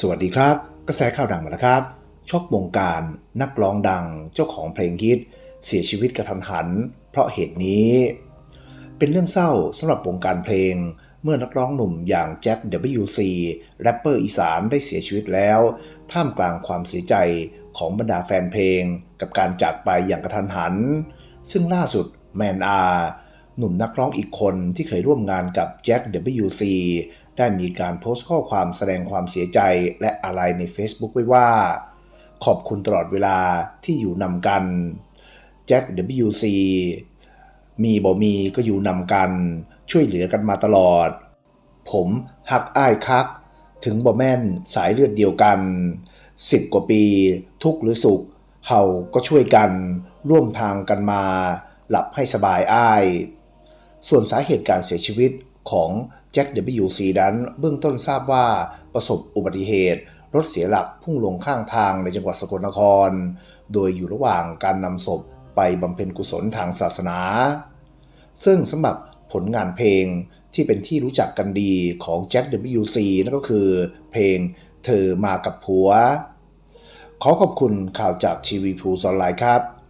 สวัสดีครับ กระแสข่าวดังมาแล้วครับ ช็อกวงการ นักร้องดังเจ้าของเพลงฮิตเสียชีวิตกระทันหัน เพราะเหตุนี้ เป็นเรื่องเศร้าสำหรับวงการเพลง เมื่อนักร้องหนุ่มอย่างแจ็ค WC แรปเปอร์อีสานได้เสียชีวิตแล้ว ท่ามกลางความเสียใจของบรรดาแฟนเพลง กับการจากไปอย่างกระทันหัน ซึ่งล่าสุดแมนอาร์ หนุ่มนักร้องอีกคนที่เคยร่วมงานกับแจ็ค WC ได้มีการโพสต์ข้อความแสดงความเสียใจและอะไรใน Facebook ไว้ว่า ขอบคุณตลอดเวลาที่อยู่นำกันแจ็ค WC มีบ่มีก็อยู่นำกัน ช่วยเหลือกันมาตลอด ผมหักอ้ายคัก ถึงบ่แม่นสายเลือดเดียวกันสิบกว่าปี ทุกหรือสุขเฮาก็ช่วยกัน ร่วมทางกันมา หลับให้สบายอ้าย ส่วนสาเหตุการเสียชีวิตของแจ็ค WC นั้นเบื้องต้นทราบว่าประสบอุบัติเหตุ รถเสียหลักพุ่งลงข้างทางในจังหวัดสกลนคร โดยอยู่ระหว่างการนำศพไปบำเพ็ญกุศลทางศาสนา ซึ่งสำหรับผลงานเพลงที่เป็นที่รู้จักกันดีของแจ็ค WC นั่นก็คือเพลงเธอมากับผัว ขอขอบคุณข่าวจากทีวีพูออนไลน์ครับ